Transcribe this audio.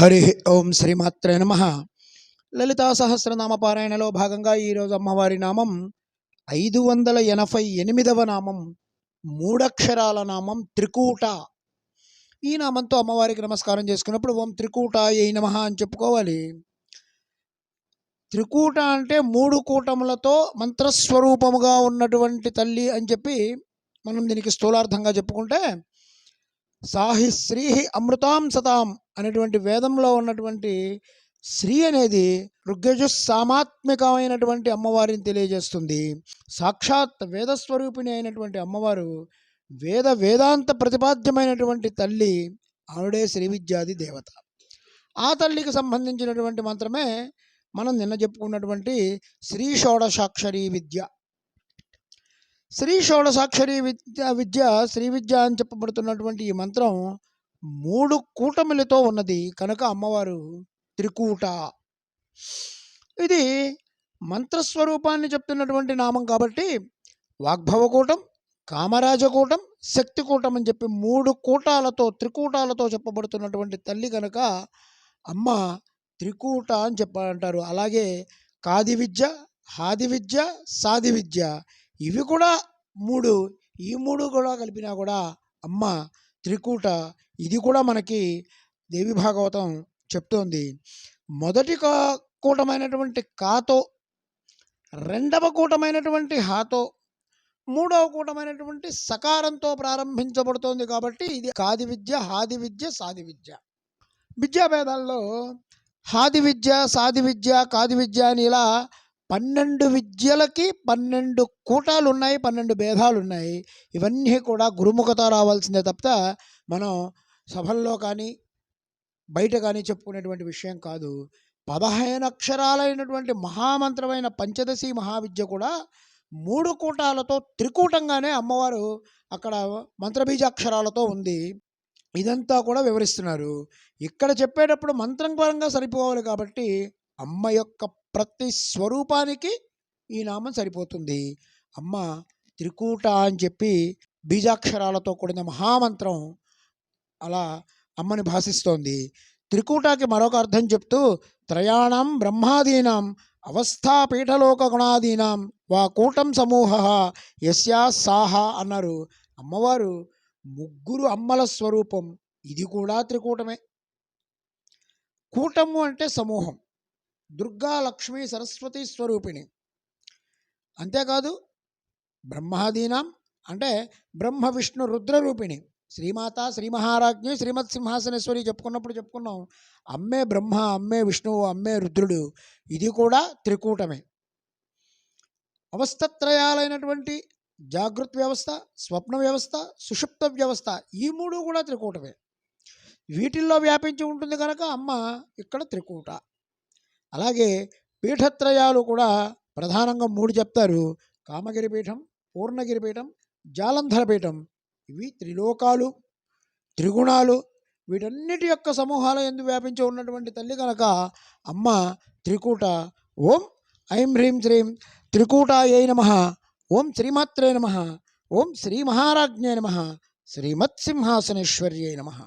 హరి ఓం శ్రీమాత్రే నమ. లలితా సహస్రనామ పారాయణలో భాగంగా ఈరోజు అమ్మవారి నామం ఐదు వందల ఎనభై ఎనిమిదవ నామం మూడక్షరాల నామం త్రికూట. ఈ నామంతో అమ్మవారికి నమస్కారం చేసుకున్నప్పుడు ఓం త్రికూట ఏ నమ అని చెప్పుకోవాలి. త్రికూట అంటే మూడు కూటములతో మంత్రస్వరూపముగా ఉన్నటువంటి తల్లి అని చెప్పి మనం దీనికి స్థూలార్థంగా చెప్పుకుంటే సాహి శ్రీహి అమృతాం సతాం అనేటువంటి వేదంలో ఉన్నటువంటి శ్రీ అనేది ఋగ్యజు సామాత్మికమైనటువంటి అమ్మవారిని తెలియజేస్తుంది. సాక్షాత్ వేదస్వరూపిణి అయినటువంటి అమ్మవారు వేద వేదాంత ప్రతిపాద్యమైనటువంటి తల్లి ఆవిడే శ్రీ విద్యాది దేవత. ఆ తల్లికి సంబంధించినటువంటి మంత్రమే మనం నిన్న చెప్పుకున్నటువంటి శ్రీ షోడశాక్షరీ విద్య. శ్రీ షోడసాక్షరి విద్య విద్య శ్రీ విద్య అని చెప్పబడుతున్నటువంటి ఈ మంత్రం మూడు కూటమిలతో ఉన్నది. కనుక అమ్మవారు త్రికూట. ఇది మంత్రస్వరూపాన్ని చెప్తున్నటువంటి నామం కాబట్టి వాగ్భవకూటం కామరాజకూటం శక్తికూటం అని చెప్పి మూడు కూటాలతో త్రికూటాలతో చెప్పబడుతున్నటువంటి తల్లి కనుక అమ్మ త్రికూట అని చెప్పంటారు అలాగే కాది విద్య హాది విద్య సాది విద్య. ఇవి కూడా మూడు. ఈ మూడు కూడా కలిపినా కూడా అమ్మ త్రికూట ఇది కూడా మనకి దేవి భాగవతం చెప్తోంది. మొదటి కా- కూటమైనటువంటి కాతో రెండవ కూటమైనటువంటి హాతో మూడవ కూటమైనటువంటి సకారంతో ప్రారంభించబడుతోంది కాబట్టి ఇది కాది విద్య హాది విద్య సాది విద్య. విద్యాభేదాల్లో హాది విద్య సాది విద్య కాది విద్య అని ఇలా పన్నెండు విద్యలకి పన్నెండు కూటాలు ఉన్నాయి పన్నెండు భేదాలు ఉన్నాయి ఇవన్నీ కూడా గురుముఖత రావాల్సిందే తప్ప మనం సభల్లో కానీ బయట కానీ చెప్పుకునేటువంటి విషయం కాదు. పదహైదు అక్షరాలైనటువంటి మహామంత్రమైన పంచదశి మహావిద్య కూడా మూడు కూటాలతో త్రికూటంగానే అమ్మవారు అక్కడ మంత్రబీజాక్షరాలతో ఉంది. ఇదంతా కూడా వివరిస్తున్నారు. ఇక్కడ చెప్పేటప్పుడు మంత్రం పరంగా సరిపోవాలి కాబట్టి అమ్మ యొక్క ప్రతి స్వరూపానికి ఈ నామం సరిపోతుంది. అమ్మ త్రికూట అని చెప్పి బీజాక్షరాలతో కూడిన మహామంత్రం అలా అమ్మని భాషిస్తోంది. త్రికూటకి మరొక అర్థం చెప్తూ త్రయాణం బ్రహ్మాదీనాం అవస్థాపీఠలోక గుణాదీనాం వా కూటం సమూహ యస్యా సాహ అన్నారు. అమ్మవారు ముగ్గురు అమ్మల స్వరూపం. ఇది కూడా త్రికూటమే. కూటము అంటే సమూహం. దుర్గా లక్ష్మీ సరస్వతి స్వరూపిణి. అంతేకాదు బ్రహ్మాదీనాం అంటే బ్రహ్మ విష్ణు రుద్ర రూపిణి. శ్రీమాత శ్రీ మహారాజ్ఞి శ్రీమత్ సింహాసనేశ్వరి చెప్పుకున్నప్పుడు చెప్పుకున్నాం. అమ్మే బ్రహ్మ అమ్మే విష్ణువు అమ్మే రుద్రుడు. ఇది కూడా త్రికూటమే. అవస్థత్రయాలైనటువంటి జాగృత్ వ్యవస్థ స్వప్న వ్యవస్థ సుషుప్త వ్యవస్థ ఈ మూడు కూడా త్రికూటమే. వీటిల్లో వ్యాపించి ఉంటుంది కనుక అమ్మ ఇక్కడ త్రికూట. అలాగే పీఠత్రయాలు కూడా ప్రధానంగా మూడు చెప్తారు. కామగిరి పీఠం పూర్ణగిరి పీఠం జాలంధర పీఠం. ఇవి త్రిలోకాలు త్రిగుణాలు. వీటన్నిటి యొక్క సమూహాల ఎందు వ్యాపించి ఉన్నటువంటి తల్లి కనుక అమ్మ త్రికూట ఓం ఐం హ్రీం శ్రీం త్రికూటాయై నమ. ఓం శ్రీమాత్రే నమ. ఓం శ్రీ మహారాజ్ఞే నమ. శ్రీమత్సింహాసనేశ్వర్యై నమ.